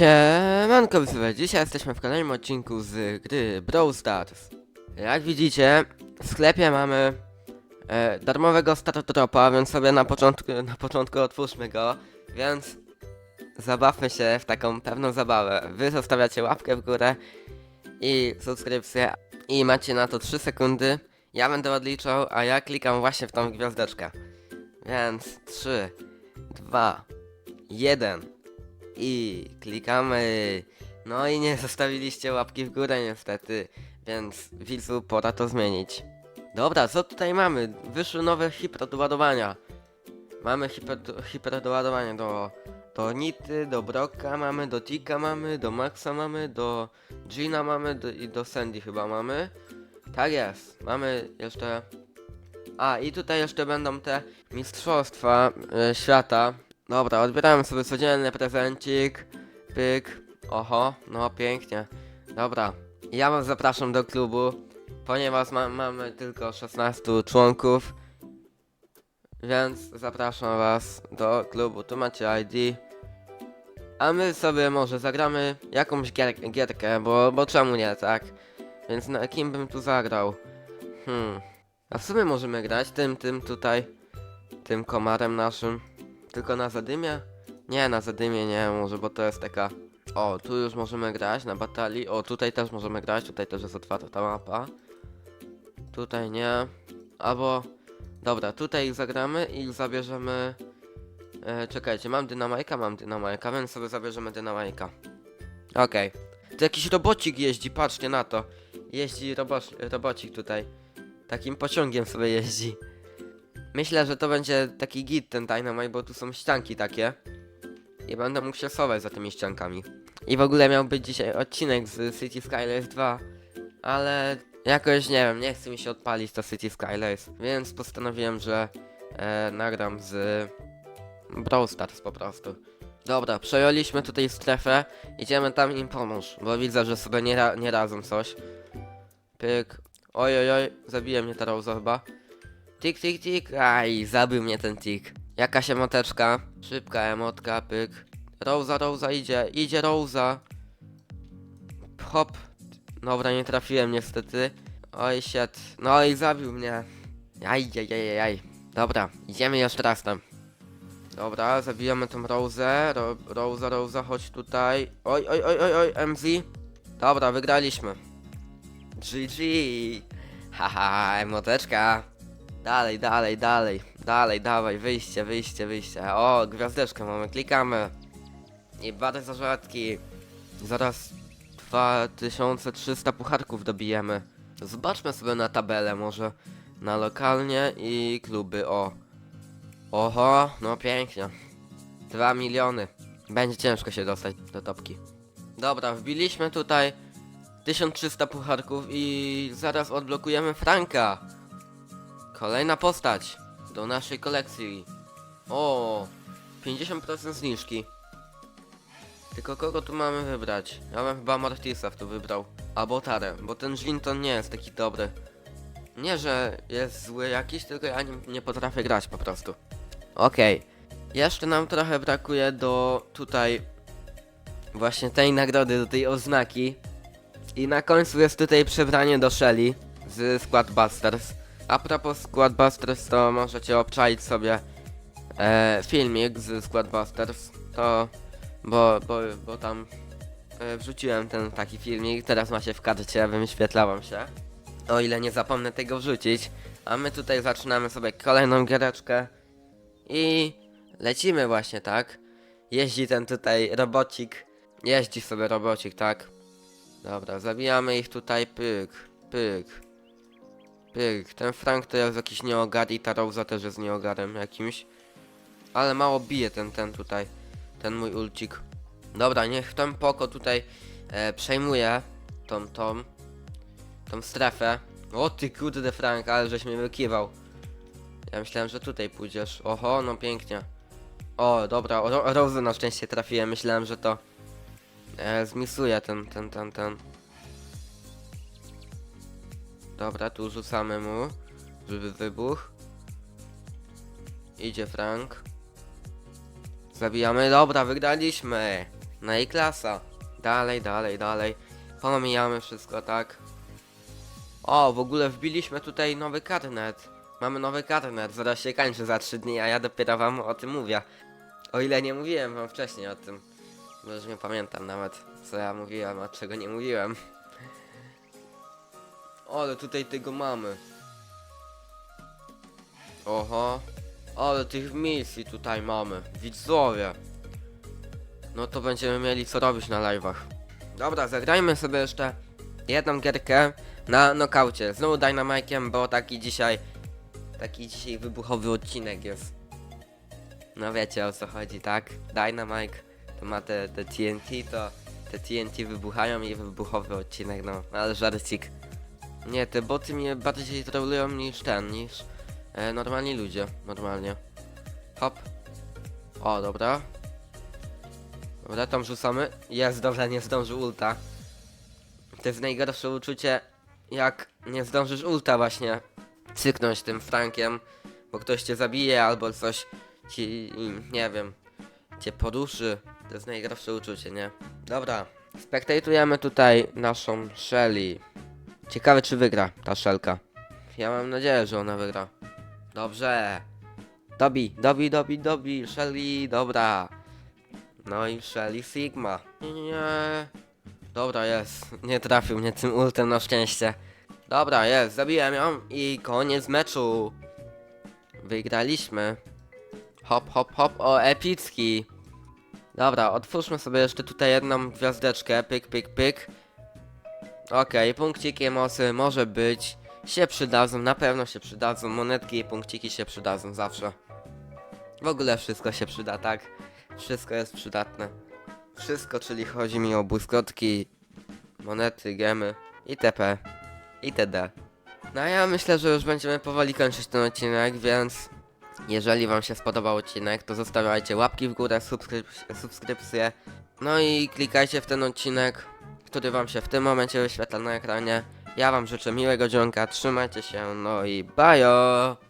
Siemanko widzowie, dzisiaj jesteśmy w kolejnym odcinku z gry Brawl Stars. Jak widzicie, w sklepie mamy e, darmowego start dropa, więc sobie na początku, na początku otwórzmy go, więc zabawmy się w taką pewną zabawę. Wy zostawiacie łapkę w górę i subskrypcję i macie na to 3 sekundy. Ja będę odliczał, a ja klikam właśnie w tą gwiazdeczkę. Więc 3, 2, 1 i klikamy. No i nie zostawiliście łapki w górę niestety, więc widzu pora to zmienić. Dobra, co tutaj mamy? Wyszły nowe hiperdoładowania. Mamy hiper, hiperdoładowanie do, do Nity, do Broka mamy, do Tika mamy, do Maxa mamy, do Gina mamy do, i do Sandy chyba mamy. Tak jest, mamy jeszcze... A, i tutaj jeszcze będą te mistrzostwa e, świata. Dobra, odbieramy sobie codzienny prezencik. Pyk. Oho, no pięknie. Dobra, ja was zapraszam do klubu, ponieważ ma, mamy tylko 16 członków. Więc zapraszam was do klubu, tu macie ID. A my sobie może zagramy jakąś gier gierkę, bo, bo czemu nie, tak? Więc na kim bym tu zagrał? Hmm. A w sumie możemy grać tym, tym tutaj, tym komarem naszym. Tylko na zadymie? Nie, na zadymie nie może, bo to jest taka... O, tu już możemy grać na batalii. O, tutaj też możemy grać, tutaj też jest otwarta ta mapa. Tutaj nie. Albo... Dobra, tutaj zagramy i zabierzemy... E, czekajcie, mam dynamajka, mam dynamajka, więc sobie zabierzemy dynamajka. Okej. Tu jakiś robocik jeździ, patrzcie na to. Jeździ roboc robocik tutaj. Takim pociągiem sobie jeździ. Myślę, że to będzie taki git ten Dynamite, bo tu są ścianki takie. I będę mógł się schować za tymi ściankami. I w ogóle miał być dzisiaj odcinek z City Skylines 2, ale jakoś nie wiem, nie chce mi się odpalić to City Skylines, więc postanowiłem, że e, nagram z Brawl Stars po prostu. Dobra, przejęliśmy tutaj strefę, idziemy tam im pomóż, bo widzę, że sobie nie, ra nie radzą coś. Pyk. Oj, oj, oj, zabije mnie ta Rose chyba. Tik, tik, tik. Aj, zabił mnie ten tik. Jakaś emoteczka. Szybka emotka, pyk. Rosa, Rosa idzie, idzie Rosa. Hop. Dobra, nie trafiłem niestety. Oj, shit. No i zabił mnie. Aj, aj, aj, aj. Dobra, idziemy jeszcze raz tam. Dobra, zabijamy tą Rosę. Ro Rosa, Rosa, chodź tutaj. Oj, oj, oj, oj, oj, MZ. Dobra, wygraliśmy. GG. Haha, emoteczka. Dalej, dalej, dalej, dalej, dawaj, wyjście, wyjście, wyjście. O, gwiazdeczkę mamy, klikamy. I bardzo rzadki. Zaraz 2300 pucharków dobijemy. Zobaczmy sobie na tabelę może. Na lokalnie i kluby, o. Oho, no pięknie. 2 miliony. Będzie ciężko się dostać do topki. Dobra, wbiliśmy tutaj 1300 pucharków i zaraz odblokujemy Franka. Kolejna postać do naszej kolekcji. O, 50% zniżki. Tylko kogo tu mamy wybrać? Ja bym chyba Martisa w tu wybrał. Albo Tarę, bo ten Żlinton nie jest taki dobry. Nie, że jest zły jakiś, tylko ja nie, nie potrafię grać po prostu. Okej. Jeszcze nam trochę brakuje do tutaj właśnie tej nagrody, do tej oznaki. I na końcu jest tutaj przebranie do Shelly z Squad Busters. A propos Squad Busters, to możecie obczaić sobie e, filmik z Squad Busters. To, bo, bo, bo tam e, wrzuciłem ten taki filmik, teraz macie w karcie, wyświetla wam się. O ile nie zapomnę tego wrzucić. A my tutaj zaczynamy sobie kolejną giereczkę. I lecimy właśnie, tak? Jeździ ten tutaj robocik. Jeździ sobie robocik, tak? Dobra, zabijamy ich tutaj, pyk, pyk. Pyk, ten Frank to jest jakiś nieogar i ta Rosa też jest nieogarem jakimś. Ale mało bije ten, ten tutaj, ten mój ulcik. Dobra, niech ten poko tutaj e, przejmuje tą, tą, tą strefę. O ty kurde Frank, ale żeś mnie wykiwał. Ja myślałem, że tutaj pójdziesz. Oho, no pięknie. O, dobra, o, Ro Rosę na szczęście trafiłem, myślałem, że to e, zmisuje ten, ten, ten, ten. Dobra, tu rzucamy mu, żeby wybuch. Idzie Frank. Zabijamy, dobra, wygraliśmy. No i klasa. Dalej, dalej, dalej. Pomijamy wszystko, tak? O, w ogóle wbiliśmy tutaj nowy karnet. Mamy nowy karnet, zaraz się kończy za 3 dni, a ja dopiero wam o tym mówię. O ile nie mówiłem wam wcześniej o tym. Bo już nie pamiętam nawet, co ja mówiłem, a czego nie mówiłem. Ale tutaj tego mamy. Oho. Ale tych misji tutaj mamy. Widzowie. No to będziemy mieli co robić na live'ach. Dobra, zagrajmy sobie jeszcze jedną gierkę na nokaucie. Znowu Dynamike'iem, bo taki dzisiaj... Taki dzisiaj wybuchowy odcinek jest. No wiecie o co chodzi, tak? Dynamite to ma te, te TNT, to te TNT wybuchają i wybuchowy odcinek, no. Ale żarcik. Nie, te boty mnie bardziej trollują niż ten, niż e, normalni ludzie, normalnie. Hop. O, dobra. Dobra, tam rzucamy. Jest, dobra, nie zdążył ulta. To jest najgorsze uczucie, jak nie zdążysz ulta właśnie cyknąć tym frankiem, bo ktoś cię zabije albo coś ci, nie wiem, cię poruszy. To jest najgorsze uczucie, nie? Dobra, spektatujemy tutaj naszą Shelly. Ciekawe czy wygra ta Shelka. Ja mam nadzieję, że ona wygra. Dobrze. Dobi, dobi, dobi, dobi, Shelly, dobra. No i Shelly Sigma. Nie. Dobra, jest. Nie trafił mnie tym ultem na szczęście. Dobra, jest, zabiłem ją i koniec meczu. Wygraliśmy. Hop, hop, hop, o, epicki. Dobra, otwórzmy sobie jeszcze tutaj jedną gwiazdeczkę, pyk, pyk, pyk. Okej, punkciki mocy może być. Się przydadzą, na pewno się przydadzą. Monetki i punkciki się przydadzą zawsze. W ogóle wszystko się przyda, tak? Wszystko jest przydatne. Wszystko, czyli chodzi mi o błyskotki, monety, gemy, itp. itd. No a ja myślę, że już będziemy powoli kończyć ten odcinek, więc jeżeli wam się spodobał odcinek, to zostawiajcie łapki w górę, subskryp- no i klikajcie w ten odcinek, który wam się w tym momencie wyświetla na ekranie. Ja wam życzę miłego dzionka, trzymajcie się, no i bajo!